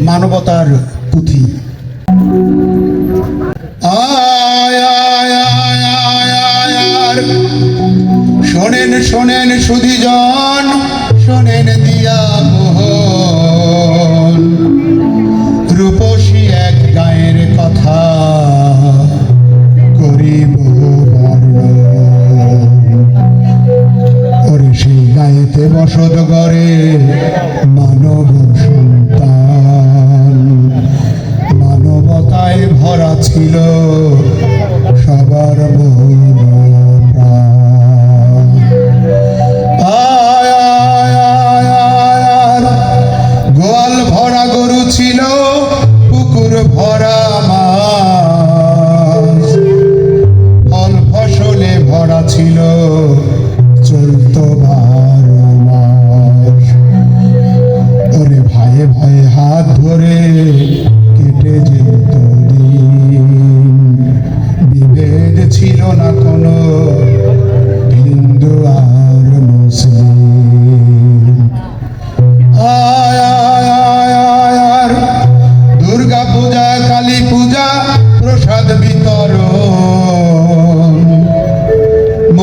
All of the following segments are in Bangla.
মানবতার পুঁথি। শোনেন শোনেন সুধিজন, শোনেন দিয়া মোহন। রূপসী এক গায়ের কথা করিব। ওরে সেই গায়েতে বসত করে মানব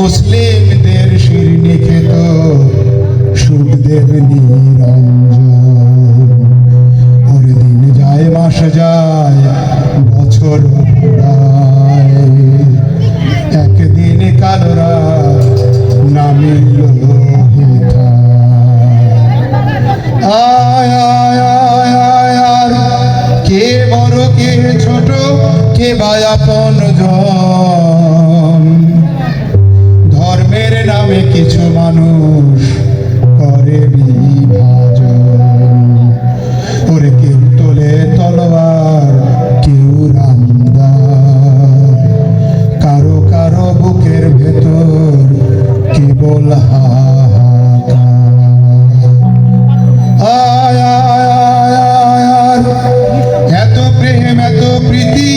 মুসলিমদের শিরনি খেত সুখদেব নিরঞ্জন। ওর দিন যায়, মাস যায়, বছর একদিন কালোরা নামিল আয় আয় আয় আয় কে বড়, কে ছোট, কে বা আপন জন? এত প্রীতি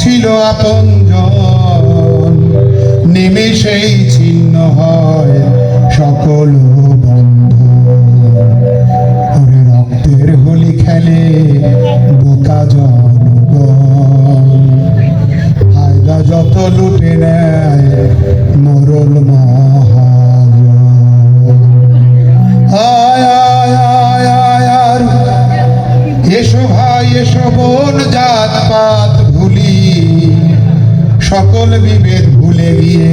ছিল আপন আপনজন নিমেষেই ছিন্ন হয় সকল বন্ধ ওরে রক্তের হোলি খেলে বোকা জনগণ। ফায়দা যত লুটে নেয় মরল মহাজন এসো জাত পাত ভুলি। সকল বিভেদ ভুলে গিয়ে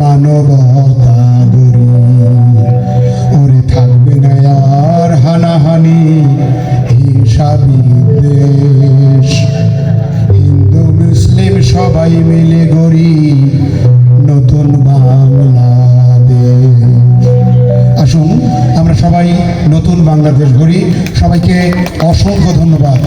মানবতা গড়ি ওরে থাকবে না আর হানাহানি, হিংসা বিদ্বেষ। হিন্দু, মুসলিম সবাই মিলে গড়ি সবাই নতুন সবাইকে অসংখ্য ধন্যবাদ।